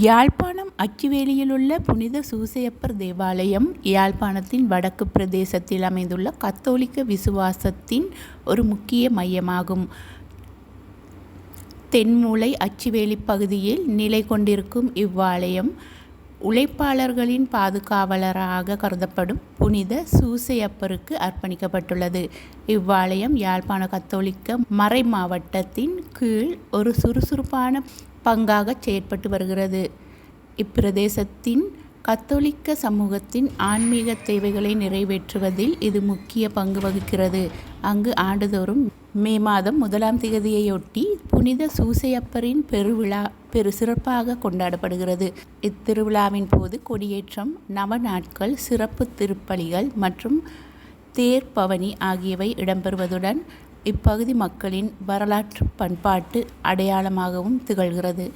யாழ்ப்பாணம் அச்சுவேலியிலுள்ள புனித சூசையப்பர் தேவாலயம் யாழ்ப்பாணத்தின் வடக்கு பிரதேசத்தில் அமைந்துள்ள கத்தோலிக்க விசுவாசத்தின் ஒரு முக்கிய மையமாகும். தென்மூலை அச்சுவேலி பகுதியில் நிலை கொண்டிருக்கும் இவ்வாலயம் உழைப்பாளர்களின் பாதுகாவலராக கருதப்படும் புனித சூசையப்பருக்கு அர்ப்பணிக்கப்பட்டுள்ளது. இவ்வாலயம் யாழ்ப்பாண கத்தோலிக்க மறை மாவட்டத்தின் கீழ் ஒரு சுறுசுறுப்பான பங்காகச் செயற்பட்டு வருகிறது. இப்பிரதேசத்தின் கத்தோலிக்க சமூகத்தின் ஆன்மீக தேவைகளை நிறைவேற்றுவதில் இது முக்கிய பங்கு வகிக்கிறது. அங்கு ஆண்டுதோறும் மே மாதம் முதலாம் திகதியையொட்டி புனித சூசையப்பரின் பெருவிழா பெரு சிறப்பாக கொண்டாடப்படுகிறது. இத்திருவிழாவின் போது கொடியேற்றம், நவ நாட்கள் சிறப்பு திருப்பலிகள் மற்றும் தேர்பவனி ஆகியவை இடம்பெறுவதுடன் இப்பகுதி மக்களின் வரலாற்று பண்பாட்டு அடையாளமாகவும் திகழ்கிறது.